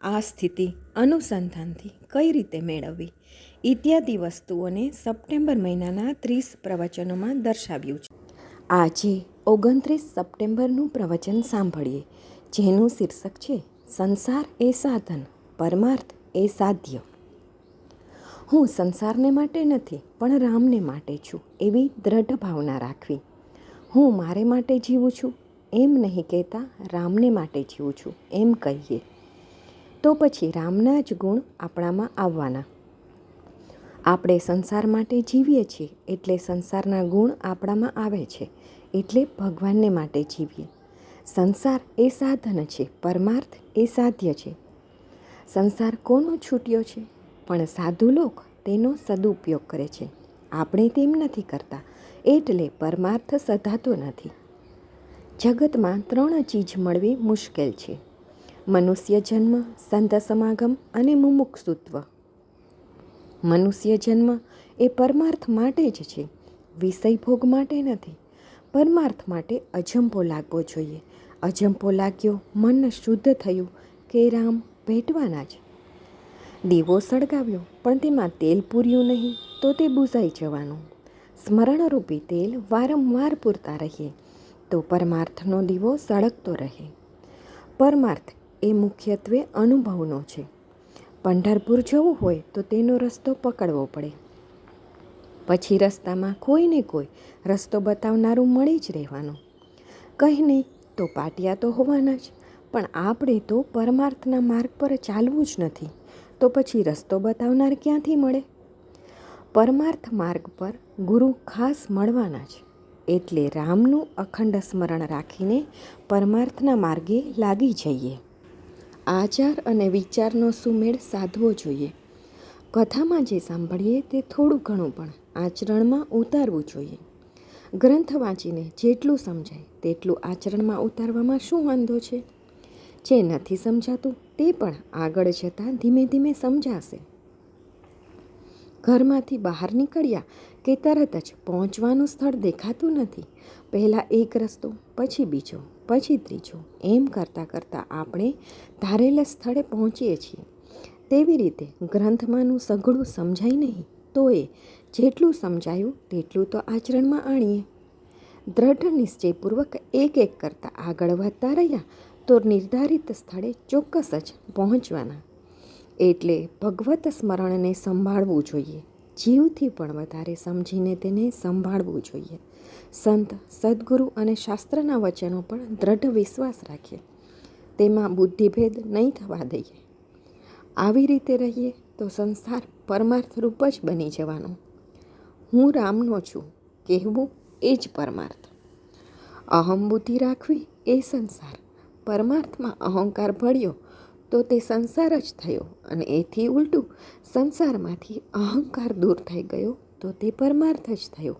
આ સ્થિતિ અનુસંધાનથી કઈ રીતે મેળવવી? ઇત્યાદિ વસ્તુઓને સપ્ટેમ્બર મહિનાના ત્રીસ પ્રવચનોમાં દર્શાવ્યું છે. આજે ઓગણત્રીસ સપ્ટેમ્બરનું પ્રવચન સાંભળીએ, જેનું શીર્ષક છે, સંસાર એ સાધન, પરમાર્થ એ સાધ્ય. હું સંસારને માટે નથી, પણ રામને માટે છું, એવી દ્રઢ ભાવના રાખવી. હું મારે માટે જીવું છું, એમ નહીં કહેતા રામને માટે જીવું છું, એમ કહીએ. તો પછી રામના જ ગુણ આપણામાં આવવાના. આપણે સંસાર માટે જીવીએ છીએ એટલે સંસારના ગુણ આપણામાં આવે છે એટલે ભગવાનને માટે જીવીએ. સંસાર એ સાધન છે, પરમાર્થ એ સાધ્ય છે. સંસાર કોનો છૂટ્યો છે? પણ સાધુ લોક તેનો સદુપયોગ કરે છે. આપણે તેમ નથી કરતા, એટલે પરમાર્થ સધાતો નથી. જગતમાં ત્રણ ચીજ મળવી મુશ્કેલ છે. મનુષ્ય જન્મ, સંત સમાગમ અને મુમુક્ષુત્વ. મનુષ્ય જન્મ એ પરમાર્થ માટે જ છે, વિષય ભોગ માટે નથી. પરમાર્થ માટે અજંપો લાગવો જોઈએ. અજંપો લાગ્યો, મન શુદ્ધ થયું કે રામ ભેટવાના જ. દીવો સળગાવ્યો, પણ તેમાં તેલ પૂર્યું નહીં, તો તે બુઝાઈ જવાનું. સ્મરણરૂપી તેલ વારંવાર પૂરતા રહીએ તો પરમાર્થનો દીવો સળગતો રહે. પરમાર્થ એ મુખ્યત્વે અનુભવનો છે. પંઢરપુર જવું હોય તો તેનો રસ્તો પકડવો પડે. પછી રસ્તામાં કોઈને કોઈ રસ્તો બતાવનારું મળી જ રહેવાનું. કંઈ નહીં, તો પાટિયા તો હોવાના જ, પણ આપણે તો પરમાર્થના માર્ગ પર ચાલવું જ નથી, તો પછી રસ્તો બતાવનાર ક્યાંથી મળે? પરમાર્થ માર્ગ પર ગુરુ ખાસ મળવાના છે એટલે રામનું અખંડ સ્મરણ રાખીને પરમાર્થના માર્ગે લાગી જઈએ. આચાર અને વિચારનો સુમેળ સાધવો જોઈએ. કથામાં જે સાંભળીએ તે થોડું ઘણું પણ આચરણમાં ઉતારવું જોઈએ. ગ્રંથ વાંચીને જેટલું સમજાય તેટલું આચરણમાં ઉતારવામાં શું વાંધો છે? જે નથી સમજાતું તે પણ આગળ જતાં ધીમે ધીમે સમજાશે. ઘરમાંથી બહાર નીકળ્યા કે તરત જ પહોંચવાનું સ્થળ દેખાતું નથી. પહેલાં એક રસ્તો, પછી બીજો, પછી ત્રીજો, એમ કરતાં કરતાં આપણે ધારેલા સ્થળે પહોંચીએ છીએ. તેવી રીતે ગ્રંથમાંનું સઘળું સમજાય નહીં, તો એ જેટલું સમજાયું તેટલું તો આચરણમાં આણીએ. દ્રઢ નિશ્ચયપૂર્વક એક એક કરતાં આગળ વધતા રહ્યા તો નિર્ધારિત સ્થળે ચોક્કસ જ પહોંચવાના. એટલે ભગવત સ્મરણને સંભાળવું જોઈએ. જીવથી પણ વધારે સમજીને તેને સંભાળવું જોઈએ. સંત, સદગુરુ અને શાસ્ત્રના વચનો પણ દ્રઢ વિશ્વાસ રાખીએ. તેમાં બુદ્ધિભેદ નહીં થવા દઈએ. આવી રીતે રહીએ તો સંસાર પરમાર્થરૂપ જ બની જવાનો. હું રામનો છું, કહેવું એ જ પરમાર્થ. અહમ બુદ્ધિ રાખવી એ સંસાર. પરમાર્થમાં અહંકાર ભળ્યો તો તે સંસાર જ થયો અને એથી ઉલટું સંસારમાંથી અહંકાર દૂર થઈ ગયો તો તે પરમાર્થ જ થયો.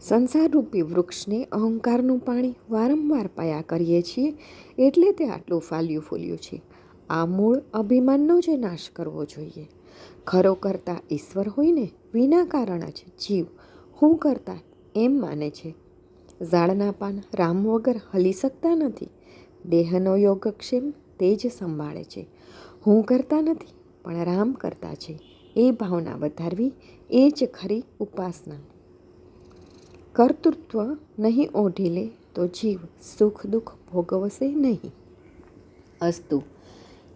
સંસારરૂપી વૃક્ષને અહંકારનું પાણી વારંવાર પાયા કરીએ છીએ એટલે તે આટલું ફાલ્યું ફૂલ્યું છે. આ મૂળ અભિમાનનો જ નાશ કરવો જોઈએ. ખરો કરતા ઈશ્વર હોઈને વિના કારણ જ જીવ હું કરતા એમ માને છે. ઝાડના પાન રામ વગર હલી શકતા નથી. દેહનો યોગક્ષેમ તે જ સંભાળે છે. હું કરતા નથી, પણ રામ કરતા છે. એ ભાવના વધારવી, એ જ ખરી ઉપાસના. કર્તૃત્વ નહીં ઓઢી લે, તો જીવ સુખ દુઃખ ભોગવશે નહીં. અસ્તુ.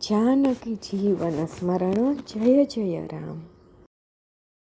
જાનકી જીવન સ્મરણ, જય જય રામ.